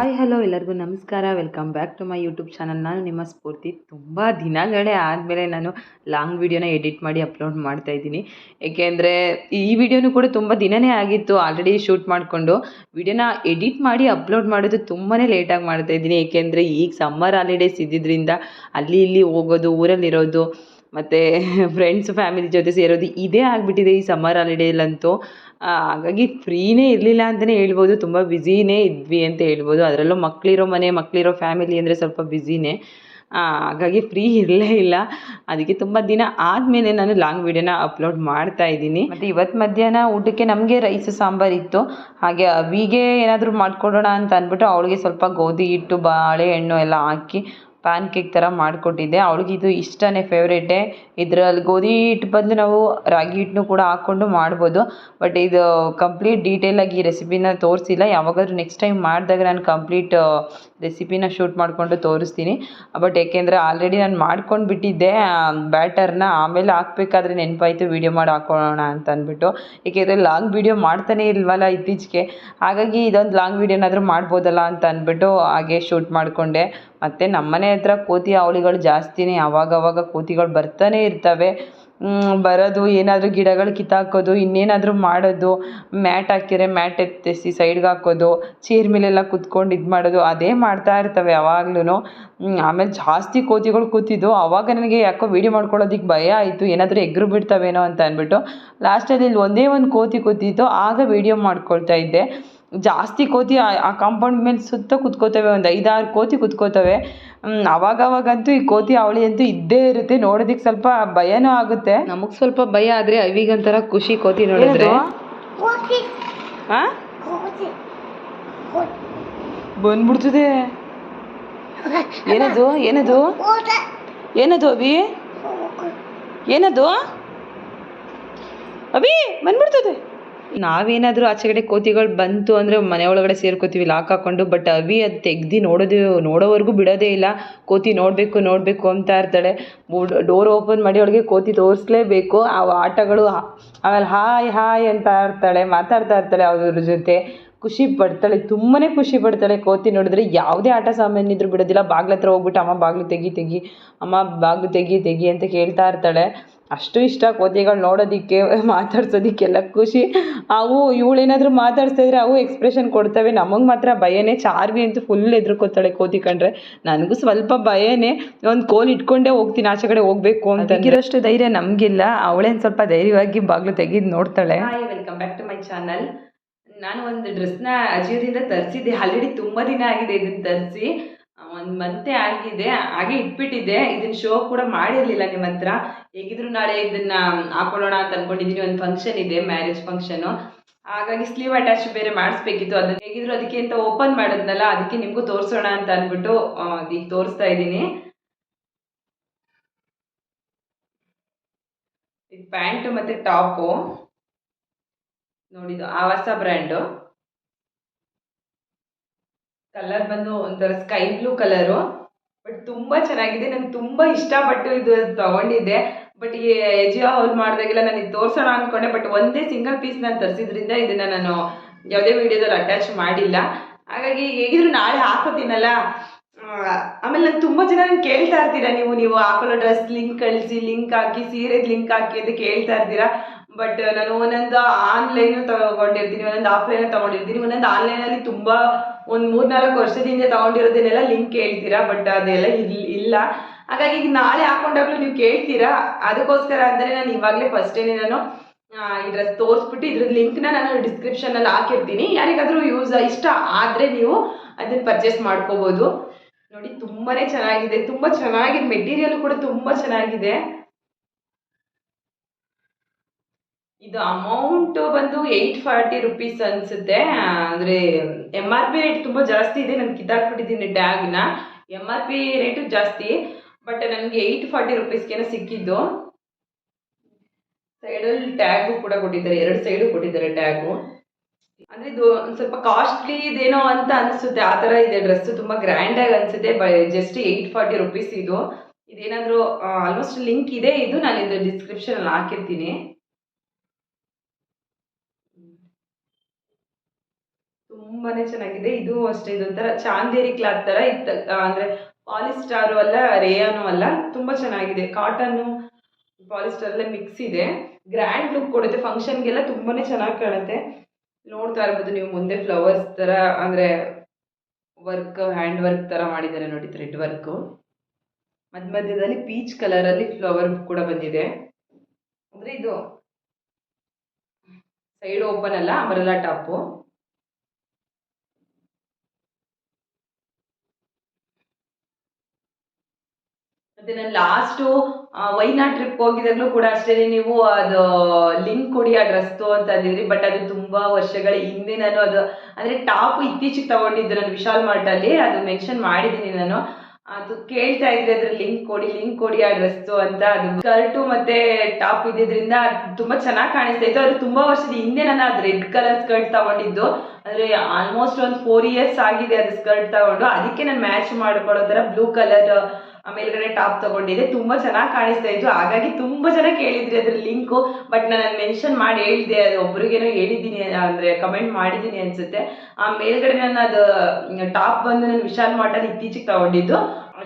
Hi hello ಎಲ್ಲರಿಗೂ ನಮಸ್ಕಾರ. Welcome back to my YouTube channel ನಾನು ನಿಮ್ಮ ಸ್ಫೂರ್ತಿ. ತುಂಬ ದಿನಗಳೇ ಆದಮೇಲೆ ನಾನು ಲಾಂಗ್ ವಿಡಿಯೋನ ಎಡಿಟ್ ಮಾಡಿ ಅಪ್ಲೋಡ್ ಮಾಡ್ತಾ ಇದ್ದೀನಿ. ಏಕೆಂದರೆ ಈ ವಿಡಿಯೋನು ಕೂಡ ತುಂಬ ದಿನವೇ ಆಗಿತ್ತು. ಆಲ್ರೆಡಿ ಶೂಟ್ ಮಾಡಿಕೊಂಡು ವಿಡಿಯೋನ ಎಡಿಟ್ ಮಾಡಿ ಅಪ್ಲೋಡ್ ಮಾಡೋದು ತುಂಬಾ ಲೇಟಾಗಿ ಮಾಡ್ತಾ ಇದ್ದೀನಿ. ಏಕೆಂದರೆ ಈಗ ಸಮ್ಮರ್ ಹಾಲಿಡೇಸ್ ಇದ್ದಿದ್ದರಿಂದ ಅಲ್ಲಿ ಇಲ್ಲಿ ಹೋಗೋದು ಊರಲ್ಲಿರೋದು ಮತ್ತು ಫ್ರೆಂಡ್ಸ್ ಫ್ಯಾಮಿಲಿ ಜೊತೆ ಸೇರೋದು ಇದೇ ಆಗಿಬಿಟ್ಟಿದೆ ಈ ಸಮ್ಮರ್ ಹಾಲಿಡೇಲಂತೂ ಹಾಗಾಗಿ ಫ್ರೀನೇ ಇರಲಿಲ್ಲ ಅಂತಲೇ ಹೇಳ್ಬೋದು. ತುಂಬ ಬ್ಯುಸಿನೇ ಇದ್ವಿ ಅಂತ ಹೇಳ್ಬೋದು. ಅದರಲ್ಲೂ ಮಕ್ಕಳಿರೋ ಮನೆ ಮಕ್ಕಳಿರೋ ಫ್ಯಾಮಿಲಿ ಅಂದರೆ ಸ್ವಲ್ಪ ಬ್ಯುಸಿನೇ. ಹಾಗಾಗಿ ಫ್ರೀ ಇರಲೇ ಇಲ್ಲ. ಅದಕ್ಕೆ ತುಂಬ ದಿನ ಆದಮೇಲೆ ನಾನು ಲಾಂಗ್ ವೀಡಿಯೋನ ಅಪ್ಲೋಡ್ ಮಾಡ್ತಾ ಇದ್ದೀನಿ. ಮತ್ತು ಇವತ್ತು ಮಧ್ಯಾಹ್ನ ಊಟಕ್ಕೆ ನಮಗೆ ರೈಸ್ ಸಾಂಬಾರ್ ಇತ್ತು. ಹಾಗೆ ಅವಿಗೆ ಏನಾದರೂ ಮಾಡ್ಕೊಡೋಣ ಅಂತ ಅಂದ್ಬಿಟ್ಟು ಅವಳಿಗೆ ಸ್ವಲ್ಪ ಗೋಧಿ ಹಿಟ್ಟು ಬಾಳೆಹಣ್ಣು ಎಲ್ಲ ಹಾಕಿ ಪ್ಯಾನ್ ಕೇಕ್ ಥರ ಮಾಡಿಕೊಟ್ಟಿದ್ದೆ. ಅವಳಿಗೆ ಇದು ಇಷ್ಟನೇ ಫೇವ್ರೇಟೇ ಇದರಲ್ಲಿ ಗೋಧಿ ಹಿಟ್ಟು ಬದಲು ನಾವು ರಾಗಿ ಹಿಟ್ಟನ್ನು ಕೂಡ ಹಾಕ್ಕೊಂಡು ಮಾಡ್ಬೋದು. ಬಟ್ ಇದು ಕಂಪ್ಲೀಟ್ ಡೀಟೇಲಾಗಿ ಈ ರೆಸಿಪಿನ ತೋರಿಸಿಲ್ಲ. ಯಾವಾಗಾದ್ರೂ ನೆಕ್ಸ್ಟ್ ಟೈಮ್ ಮಾಡಿದಾಗ ನಾನು ಕಂಪ್ಲೀಟ್ ರೆಸಿಪಿನ ಶೂಟ್ ಮಾಡಿಕೊಂಡು ತೋರಿಸ್ತೀನಿ. ಬಟ್ ಏಕೆಂದರೆ ಆಲ್ರೆಡಿ ನಾನು ಮಾಡ್ಕೊಂಡು ಬಿಟ್ಟಿದ್ದೆ ಬ್ಯಾಟರ್ನ ಆಮೇಲೆ ಹಾಕ್ಬೇಕಾದ್ರೆ ನೆನಪಾಯಿತು ವೀಡಿಯೋ ಮಾಡಿ ಹಾಕೋಣ ಅಂತ ಅಂದ್ಬಿಟ್ಟು. ಏಕೆಂದರೆ ಲಾಂಗ್ ವೀಡಿಯೋ ಮಾಡ್ತಾನೇ ಇಲ್ವಲ್ಲ ಇತ್ತೀಚೆಗೆ. ಹಾಗಾಗಿ ಇದೊಂದು ಲಾಂಗ್ ವೀಡಿಯೋನಾದರೂ ಮಾಡ್ಬೋದಲ್ಲ ಅಂತ ಅಂದ್ಬಿಟ್ಟು ಹಾಗೆ ಶೂಟ್ ಮಾಡಿಕೊಂಡೆ. ಮತ್ತು ನಮ್ಮನೆ ಹತ್ರ ಕೋತಿ ಅವಳಿಗಳು ಜಾಸ್ತಿನೇ, ಅವಾಗವಾಗ ಕೋತಿಗಳು ಬರ್ತಾನೆ ಇರ್ತವೆ. ಬರೋದು, ಏನಾದರೂ ಗಿಡಗಳು ಕಿತ್ತಾಕೋದು, ಇನ್ನೇನಾದರೂ ಮಾಡೋದು, ಮ್ಯಾಟ್ ಹಾಕಿದ್ರೆ ಮ್ಯಾಟ್ ಎತ್ತೆಸಿ ಸೈಡ್ಗೆ ಹಾಕೋದು, ಚೇರ್ ಮೇಲೆಲ್ಲ ಕೂತ್ಕೊಂಡು ಇದು ಮಾಡೋದು, ಅದೇ ಮಾಡ್ತಾ ಇರ್ತವೆ ಯಾವಾಗ್ಲೂ ಆಮೇಲೆ ಜಾಸ್ತಿ ಕೋತಿಗಳು ಕೂತಿದ್ದು ಆವಾಗ ನನಗೆ ಯಾಕೋ ವೀಡಿಯೋ ಮಾಡ್ಕೊಳ್ಳೋದಕ್ಕೆ ಭಯ ಆಯಿತು, ಏನಾದರೂ ಎಗ್ರು ಬಿಡ್ತಾವೇನೋ ಅಂತ ಅಂದ್ಬಿಟ್ಟು ಲಾಸ್ಟಲ್ಲಿ ಇಲ್ಲಿ ಒಂದೇ ಒಂದು ಕೋತಿ ಕೂತಿತ್ತು, ಆಗ ವೀಡಿಯೋ ಮಾಡ್ಕೊಳ್ತಾ ಇದ್ದೆ. ಜಾಸ್ತಿ ಕೋತಿ ಆ ಕಾಂಪೌಂಡ್ ಮೇಲೆ ಸುತ್ತ ಕುತ್ಕೋತವೆ ಒಂದು ಐದಾರು ಕೋತಿ ಕುತ್ಕೋತವೆ. ಅವಾಗವಾಗಂತೂ ಈ ಕೋತಿ ಅವಳಿ ಅಂತೂ ಇದ್ದೇ ಇರುತ್ತೆ. ನೋಡೋದಕ್ಕೆ ಸ್ವಲ್ಪ ಭಯನೂ ಆಗುತ್ತೆ. ನಮಗೆ ಸ್ವಲ್ಪ ಭಯ ಆದರೆ ಅವಿಗಂತರ ಖುಷಿ ಕೋತಿ ನೋಡಿದ್ರೆ. ಹಾಂ ಬಂದ್ಬಿಡ್ತದೆ. ಏನದು ಏನದು? ಏನದು ಅಭಿ? ಏನದು? ಅಭಿ ಬಂದ್ಬಿಡ್ತದೆ. ನಾವೇನಾದರೂ ಆಚೆ ಕಡೆ ಕೋತಿಗಳು ಬಂತು ಅಂದರೆ ಮನೆ ಒಳಗಡೆ ಸೇರ್ಕೋತೀವಿ, ಲಾಕ್ ಹಾಕೊಂಡು ಬಟ್ ಅವಿ ಅದು ತೆಗ್ದು ನೋಡೋದು, ನೋಡೋವರೆಗೂ ಬಿಡೋದೇ ಇಲ್ಲ. ಕೋತಿ ನೋಡಬೇಕು ನೋಡಬೇಕು ಅಂತ ಇರ್ತಾಳೆ. ಡೋರ್ ಓಪನ್ ಮಾಡಿ ಅವಳಿಗೆ ಕೋತಿ ತೋರಿಸ್ಲೇಬೇಕು. ಆ ಆಟಗಳು ಆಮೇಲೆ ಹಾಯ್ ಹಾಯ್ ಅಂತ ಇರ್ತಾಳೆ, ಮಾತಾಡ್ತಾ ಇರ್ತಾಳೆ ಅವ್ರ ಜೊತೆ. ಖುಷಿ ಪಡ್ತಾಳೆ ತುಂಬಾ ಖುಷಿ ಪಡ್ತಾಳೆ ಕೋತಿ ನೋಡಿದ್ರೆ. ಯಾವುದೇ ಆಟ ಸಾಮಾನ್ಯ ಇದ್ರೂ ಬಿಡೋದಿಲ್ಲ. ಬಾಗ್ಲ ಹತ್ರ ಹೋಗ್ಬಿಟ್ಟು ಅಮ್ಮ ಬಾಗಿಲು ತೆಗಿ ತೆಗಿ, ಅಮ್ಮ ಬಾಗಿಲು ತೆಗಿ ತೆಗಿ ಅಂತ ಕೇಳ್ತಾ ಇರ್ತಾಳೆ. ಅಷ್ಟು ಇಷ್ಟ ಕೋತಿಗಳು ನೋಡೋದಕ್ಕೆ ಮಾತಾಡ್ಸೋದಕ್ಕೆಲ್ಲ ಖುಷಿ. ಅವು ಇವಳೇನಾದರೂ ಮಾತಾಡ್ಸ್ತಾ ಇದ್ರೆ ಅವು ಎಕ್ಸ್ಪ್ರೆಷನ್ ಕೊಡ್ತವೆ. ನಮಗೆ ಮಾತ್ರ ಭಯನೇ. ಚಾರ್ವಿ ಅಂತೂ ಫುಲ್ ಎದುರ್ಕೊತಾಳೆ ಕೋತಿ ಕಂಡ್ರೆ. ನನಗೂ ಸ್ವಲ್ಪ ಭಯನೇ. ಒಂದು ಕೋಲ್ ಇಟ್ಕೊಂಡೇ ಹೋಗ್ತೀನಿ ಆಚೆ ಕಡೆ ಹೋಗ್ಬೇಕು ಅಂತ ಇರೋಷ್ಟು ಧೈರ್ಯ ನಮಗಿಲ್ಲ. ಅವಳೇನ್ ಸ್ವಲ್ಪ ಧೈರ್ಯವಾಗಿ ಬಾಗ್ಲು ತೆಗೆದು ನೋಡ್ತಾಳೆ. Hi welcome back to my channel ನಾನು ಒಂದು ಡ್ರೆಸ್ನ ಅಜಿಯೋದಿಂದ ತರಿಸಿದ್ದೆ. ಆಲ್ರೆಡಿ ತುಂಬ ದಿನ ಆಗಿದೆ ಇದನ್ನು ತರಿಸಿ. ಒಂದು ಮಂತೆ ಆಗಿದೆ, ಹಾಗೆ ಇಟ್ಬಿಟ್ಟಿದ್ದೆ. ಇದನ್ನ ಶೋ ಕೂಡ ಮಾಡಿರಲಿಲ್ಲ ನಿಮ್ಮ ಹತ್ರ. ಹೇಗಿದ್ರು ನಾಳೆ ಇದನ್ನ ಹಾಕೊಳ್ಳೋಣ ಅಂತ ಅನ್ಕೊಂಡಿದ್ದೀನಿ ಒಂದು ಫಂಕ್ಷನ್ ಇದೆ ಮ್ಯಾರೇಜ್ ಫಂಕ್ಷನು ಹಾಗಾಗಿ ಸ್ಲೀವ್ ಅಟ್ಯಾಚ್ ಬೇರೆ ಮಾಡಿಸ್ಬೇಕಿತ್ತು. ಅದನ್ನ ಹೇಗಿದ್ರು ಅದಕ್ಕೆ ಅಂತ ಓಪನ್ ಮಾಡಿದ್ನಲ್ಲ, ಅದಕ್ಕೆ ನಿಮಗೂ ತೋರಿಸೋಣ ಅಂತ ಅಂದ್ಬಿಟ್ಟು ಈಗ ತೋರಿಸ್ತಾ ಇದ್ದೀನಿ. ಇದು ಪ್ಯಾಂಟು ಮತ್ತೆ ಟಾಪು. ನೋಡಿದ್ದು ಆವಾಸ ಬ್ರ್ಯಾಂಡು. ಕಲರ್ ಬಂದು ಒಂಥರ ಸ್ಕೈ ಬ್ಲೂ ಕಲರು ಬಟ್ ತುಂಬ ಚೆನ್ನಾಗಿದೆ. ನಂಗೆ ತುಂಬ ಇಷ್ಟಪಟ್ಟು ಇದು ತಗೊಂಡಿದ್ದೆ. ಬಟ್ ಈ ಎಜಿಯೋ ಹೌಲ್ ಮಾಡಿದಾಗೆಲ್ಲ ನಾನು ಇದು ತೋರಿಸೋಣ ಅಂದ್ಕೊಂಡೆ ಬಟ್ ಒಂದೇ ಸಿಂಗಲ್ ಪೀಸ್ ನಾನು ತರಿಸಿದ್ರಿಂದ ಇದನ್ನು ನಾನು ಯಾವುದೇ ವಿಡಿಯೋದಲ್ಲಿ ಅಟ್ಯಾಚ್ ಮಾಡಿಲ್ಲ. ಹಾಗಾಗಿ ಹೇಗಿದ್ರು ನಾಳೆ ಹಾಕೋತೀನಲ್ಲ. ಆಮೇಲೆ ನಾನು ತುಂಬ ಜನ ನಂಗೆ ಕೇಳ್ತಾ ಇರ್ತೀರಾ ನೀವು. ನೀವು ಹಾಕೊಳ್ಳೋ ಡ್ರೆಸ್ ಲಿಂಕ್ ಕಳಿಸಿ ಲಿಂಕ್ ಹಾಕಿ, ಸೀರೆದು ಲಿಂಕ್ ಹಾಕಿ ಅಂತ ಕೇಳ್ತಾ ಇರ್ತೀರಾ. ಬಟ್ ನಾನು ಒಂದೊಂದು ಆನ್ಲೈನು ತಗೊಂಡಿರ್ತೀನಿ, ಒಂದೊಂದು ಆಫ್ಲೈನ್ ತಗೊಂಡಿರ್ತೀನಿ, ಒಂದೊಂದು ಆನ್ಲೈನಲ್ಲಿ ತುಂಬ ಒಂದು ಮೂರ್ನಾಲ್ಕು ವರ್ಷದಿಂದ ತಗೊಂಡಿರೋದನ್ನೆಲ್ಲ ಲಿಂಕ್ ಕೇಳ್ತೀರಾ ಬಟ್ ಅದೆಲ್ಲ ಇಲ್ಲ. ಹಾಗಾಗಿ ಈಗ ನಾಳೆ ಹಾಕೊಂಡಾಗ್ಲೂ ನೀವು ಕೇಳ್ತೀರಾ? ಅದಕ್ಕೋಸ್ಕರ ಅಂದರೆ ನಾನು ಇವಾಗಲೇ ಫಸ್ಟೇನೆ ನಾನು ಈ ಡ್ರೆಸ್ ತೋರಿಸ್ಬಿಟ್ಟು ಲಿಂಕ್ ಲಿಂಕ್ನ ನಾನು ಡಿಸ್ಕ್ರಿಪ್ಷನಲ್ಲಿ ಹಾಕಿರ್ತೀನಿ. ಯಾರಿಗಾದರೂ ಯೂಸ್ ಇಷ್ಟ ಆದರೆ ನೀವು ಅದನ್ನು ಪರ್ಚೇಸ್ ಮಾಡ್ಕೋಬೋದು. ನೋಡಿ ತುಂಬಾ ಚೆನ್ನಾಗಿದೆ, ತುಂಬ ಚೆನ್ನಾಗಿದೆ ಮೆಟೀರಿಯಲ್ ಕೂಡ ತುಂಬ ಚೆನ್ನಾಗಿದೆ. ಇದು ಅಮೌಂಟ್ ಬಂದು ಏಯ್ಟ್ ಫಾರ್ಟಿ ರುಪೀಸ್ ಅನಿಸುತ್ತೆ. ಅಂದರೆ ಎಂ ಆರ್ ಪಿ ರೇಟ್ ತುಂಬ ಜಾಸ್ತಿ ಇದೆ. ನಾನು ಕಿತ್ತಾಕ್ಬಿಟ್ಟಿದ್ದೀನಿ ಟ್ಯಾಗ್ನ. ಎಂ ಆರ್ ಪಿ ರೇಟು ಜಾಸ್ತಿ ಬಟ್ ನನಗೆ ಏಯ್ಟ್ ಫಾರ್ಟಿ ರುಪೀಸ್ಗೇನೋ ಸಿಕ್ಕಿದ್ದು. ಸೈಡಲ್ಲಿ ಟ್ಯಾಗು ಕೂಡ ಕೊಟ್ಟಿದ್ದಾರೆ. ಎರಡು ಸೈಡು ಕೊಟ್ಟಿದ್ದಾರೆ ಟ್ಯಾಗು ಅಂದರೆ ಇದು ಒಂದು ಸ್ವಲ್ಪ ಕಾಸ್ಟ್ಲಿ ಇದೇನೋ ಅಂತ ಅನಿಸುತ್ತೆ. ಆ ಥರ ಇದೆ. ಡ್ರೆಸ್ಸು ತುಂಬ ಗ್ರ್ಯಾಂಡಾಗಿ ಅನಿಸುತ್ತೆ. By just eight forty rupees ಇದು. ಇದೇನಾದರೂ ಆಲ್ಮೋಸ್ಟ್ ಲಿಂಕ್ ಇದೆ. ಇದು ನಾನು ಇದು ಡಿಸ್ಕ್ರಿಪ್ಷನಲ್ಲಿ ಹಾಕಿರ್ತೀನಿ. ತುಂಬಾ ಚೆನ್ನಾಗಿದೆ. ಇದು ಅಷ್ಟೇ, ಇದೊಂಥರ ಚಾಂದೇರಿ ಕ್ಲಾತ್ ತರ ಇತ್ತು ಅಂದ್ರೆ ಪಾಲಿಸ್ಟಾರು ಅಲ್ಲ, ರೇಯಾನು ಅಲ್ಲ, ತುಂಬಾ ಚೆನ್ನಾಗಿದೆ. ಕಾಟನ್ನು ಪಾಲಿಸ್ಟರ್ ಎಲ್ಲ ಮಿಕ್ಸ್ ಇದೆ. ಗ್ರ್ಯಾಂಡ್ ಲುಕ್ ಕೊಡುತ್ತೆ ಫಂಕ್ಷನ್ಗೆಲ್ಲ ತುಂಬಾನೇ ಚೆನ್ನಾಗಿ ಕಾಣುತ್ತೆ. ನೋಡ್ತಾ ಇರ್ಬೋದು ನೀವು ಮುಂದೆ ಫ್ಲವರ್ಸ್ ತರ, ಅಂದ್ರೆ ವರ್ಕ್ ಹ್ಯಾಂಡ್ ವರ್ಕ್ ತರ ಮಾಡಿದ್ದಾರೆ ನೋಡಿ ಥ್ರೆಡ್ ವರ್ಕ್ ಮಧ್ಯ ಮಧ್ಯದಲ್ಲಿ ಪೀಚ್ ಅಲ್ಲಿ ಫ್ಲವರ್ ಕೂಡ ಬಂದಿದೆ. ಅಂದ್ರೆ ಇದು ಸೈಡ್ ಓಪನ್ ಅಲ್ಲ ಅಮರಲ್ಲ ಟಾಪು ಮತ್ತೆ ನಾನು ಲಾಸ್ಟು ವೈನಾಡ್ ಟ್ರಿಪ್ ಹೋಗಿದಾಗಲೂ ಕೂಡ ಅಷ್ಟೇ ನೀವು ಅದು ಲಿಂಕ್ ಕೊಡಿ ಆ ಡ್ರೆಸ್ದು ಅಂತ ಅಂದಿದ್ರಿ. ಬಟ್ ಅದು ತುಂಬಾ ವರ್ಷಗಳ ಹಿಂದೆ ನಾನು ಅದು, ಅಂದ್ರೆ ಟಾಪ್ ಇತ್ತೀಚೆಗೆ ತಗೊಂಡಿದ್ದು ನಾನು ವಿಶಾಲ್ ಮಾರ್ಟ್ ಅಲ್ಲಿ, ಅದು ಮೆನ್ಷನ್ ಮಾಡಿದ್ದೀನಿ ನಾನು. ಅದು ಕೇಳ್ತಾ ಇದ್ರೆ ಅದ್ರ ಲಿಂಕ್ ಕೊಡಿ ಲಿಂಕ್ ಕೊಡಿ ಆ ಡ್ರೆಸ್ದು ಅಂತ. ಅದು ಸ್ಕರ್ಟು ಮತ್ತೆ ಟಾಪ್ ಇದ್ದಿದ್ರಿಂದ ತುಂಬಾ ಚೆನ್ನಾಗಿ ಕಾಣಿಸ್ತಾ ಇತ್ತು. ಅದು ತುಂಬಾ ವರ್ಷದ ಹಿಂದೆ ನಾನು ಅದು ರೆಡ್ ಕಲರ್ ಸ್ಕರ್ಟ್ ತಗೊಂಡಿದ್ದು. ಅಂದ್ರೆ ಆಲ್ಮೋಸ್ಟ್ ಒಂದು ಫೋರ್ ಇಯರ್ಸ್ ಆಗಿದೆ ಅದು ಸ್ಕರ್ಟ್ ತಗೊಂಡು. ಅದಕ್ಕೆ ನಾನು ಮ್ಯಾಚ್ ಮಾಡ್ಕೊಳ್ಳೋ ತರ ಬ್ಲೂ ಕಲರ್ ಮೇಲ್ಗಡೆ ಟಾಪ್ ತಗೊಂಡಿದ್ದೆ ತುಂಬಾ ಚೆನ್ನಾಗಿ ಕಾಣಿಸ್ತಾ ಇತ್ತು. ಹಾಗಾಗಿ ತುಂಬಾ ಜನ ಕೇಳಿದ್ರಿ ಅದ್ರ ಲಿಂಕು. ಬಟ್ ನಾನು ಮೆನ್ಷನ್ ಮಾಡಿ ಹೇಳಿದೆ, ಅದು ಒಬ್ರಿಗೇನೋ ಹೇಳಿದ್ದೀನಿ ಅಂದ್ರೆ ಕಮೆಂಟ್ ಮಾಡಿದ್ದೀನಿ ಅನ್ಸುತ್ತೆ. ಆ ಮೇಲ್ಗಡೆ ನಾನು ಅದು ಟಾಪ್ ಬಂದು ನಾನು ವಿಶಾಲ್ ಮಾರ್ಟಲ್ಲಿ ಇತ್ತೀಚೆಗೆ ತಗೊಂಡಿದ್ದು.